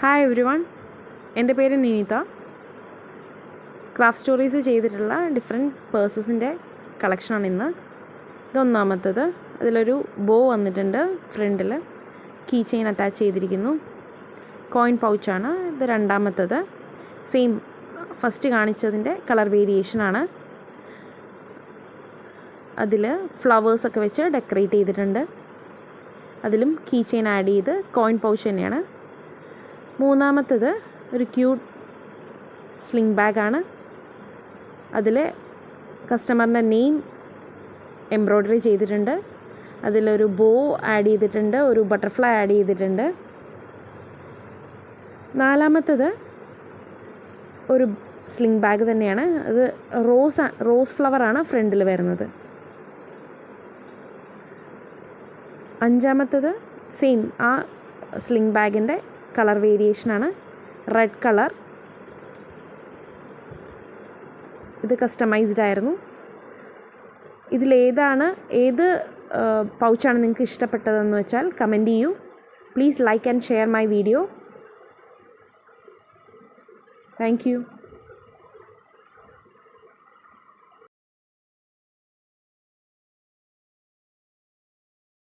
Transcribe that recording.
Hi every one എന്റെ പേര് Ninitha craft stories ചെയ്തിട്ടുള്ള ഡിഫറെന്റ് പേഴ്സസിന്റെ കളക്ഷനാണ് ഇന്ന്. ഇതൊന്നാമത്തത് അതിലൊരു ബോ വന്നിട്ടുണ്ട് ഫ്രണ്ടിൽ കീ ചെയിൻ അറ്റാച്ച് ചെയ്തിരിക്കുന്നു. കോയിൻ പൗച്ചാണ് ഇത് രണ്ടാമത്തത്. സെയിം ഫസ്റ്റ് കാണിച്ചതിന്റെ കളർ വേരിയേഷനാണ് അതിൽ ഫ്ലവേഴ്സൊക്കെ വെച്ച് ഡെക്കറേറ്റ് ചെയ്തിട്ടുണ്ട്. അതിലും കീ ചെയിൻ ആഡ് ചെയ്ത് കോയിൻ പൗച്ച് തന്നെയാണ്. മൂന്നാമത്തത് ഒരു ക്യൂട്ട് സ്ലിംഗ് ബാഗാണ് അതിൽ കസ്റ്റമറിന്റെ നെയിം എംബ്രോയ്ഡറി ചെയ്തിട്ടുണ്ട്. അതിലൊരു ബോ ആഡ് ചെയ്തിട്ടുണ്ട് ഒരു ബട്ടർഫ്ലൈ ആഡ് ചെയ്തിട്ടുണ്ട്. നാലാമത്തത് ഒരു സ്ലിംഗ് ബാഗ് തന്നെയാണ്. അത് റോസ് റോസ് ഫ്ലവറാണ് ഫ്രണ്ടിൽ വരുന്നത്. അഞ്ചാമത്തത് സെയിം ആ സ്ലിംഗ് ബാഗിന്റെ കളർ വേരിയേഷനാണ് റെഡ് കളർ ഇത് കസ്റ്റമൈസ്ഡ് ആയിരുന്നു. ഇതിലേതാണ് ഏത് പൗച്ചാണ് നിങ്ങൾക്ക് ഇഷ്ടപ്പെട്ടതെന്ന് വെച്ചാൽ കമന്റ് ചെയ്യൂ. Please like and share my video thank